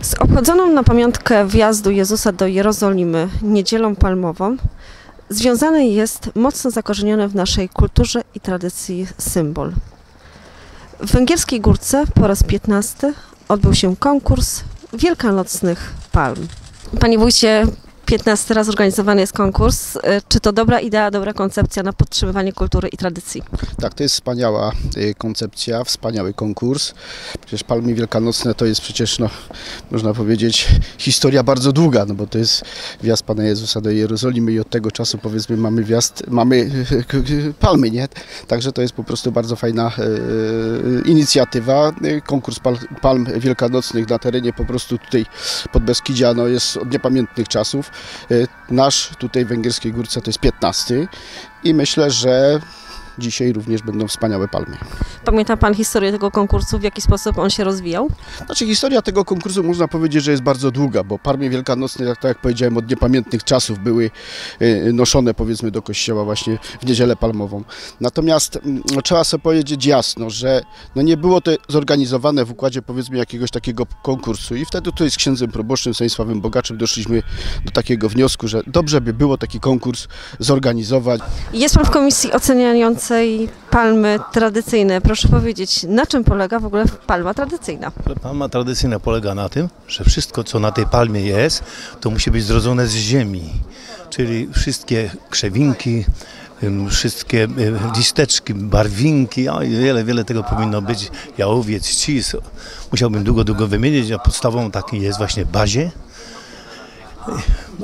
Z obchodzoną na pamiątkę wjazdu Jezusa do Jerozolimy Niedzielą Palmową związany jest mocno zakorzeniony w naszej kulturze i tradycji symbol. W Węgierskiej Górce po raz 15 odbył się konkurs wielkanocnych palm. Panie wójcie, 15 raz organizowany jest konkurs. E, Czy to dobra idea, dobra koncepcja na podtrzymywanie kultury i tradycji? Tak, to jest wspaniała y, koncepcja, wspaniały konkurs. Przecież Palmy Wielkanocne to jest przecież, no, można powiedzieć, historia bardzo długa, no bo to jest wjazd Pana Jezusa do Jerozolimy i od tego czasu powiedzmy mamy wjazd, mamy palmy, nie? Także to jest po prostu bardzo fajna y, inicjatywa. Y, Konkurs pal, palm wielkanocnych na terenie po prostu tutaj Podbeskidzia no, jest od niepamiętnych czasów. Y, Nasz tutaj w Węgierskiej Górce to jest 15 i myślę, że dzisiaj również będą wspaniałe palmy. Pamięta Pan historię tego konkursu, w jaki sposób on się rozwijał? Znaczy historia tego konkursu można powiedzieć, że jest bardzo długa, bo palmy wielkanocne, jak, tak jak powiedziałem, od niepamiętnych czasów były y, noszone powiedzmy do kościoła właśnie w niedzielę palmową. Natomiast mm, no, trzeba sobie powiedzieć jasno, że no, nie było to zorganizowane w układzie powiedzmy jakiegoś takiego konkursu i wtedy tutaj z księdzem proboszczem Stanisławem Bogaczem doszliśmy do takiego wniosku, że dobrze by było taki konkurs zorganizować. Jest Pan w komisji oceniającej palmy tradycyjne. Proszę powiedzieć, na czym polega w ogóle palma tradycyjna? Palma tradycyjna polega na tym, że wszystko, co na tej palmie jest, to musi być zrodzone z ziemi. Czyli wszystkie krzewinki, wszystkie listeczki, barwinki, a wiele, wiele tego powinno być. Jałowiec, cis. Musiałbym długo, długo wymienić, a podstawą takiej jest właśnie bazie,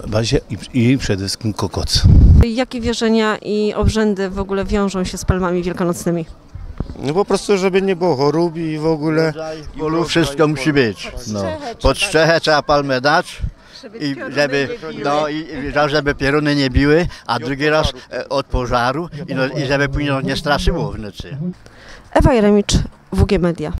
y, bazie i, i przede wszystkim kokoc. Jakie wierzenia i obrzędy w ogóle wiążą się z palmami wielkanocnymi? No po prostu, żeby nie było chorób i w ogóle. W polu wszystko musi być. No. Pod strzechę trzeba palmę dać. I żeby, no, i, raz, żeby pioruny nie biły, a drugi raz e, od pożaru i, no, i żeby później nie straszyło w nocy. Ewa Jeremicz, WG Media.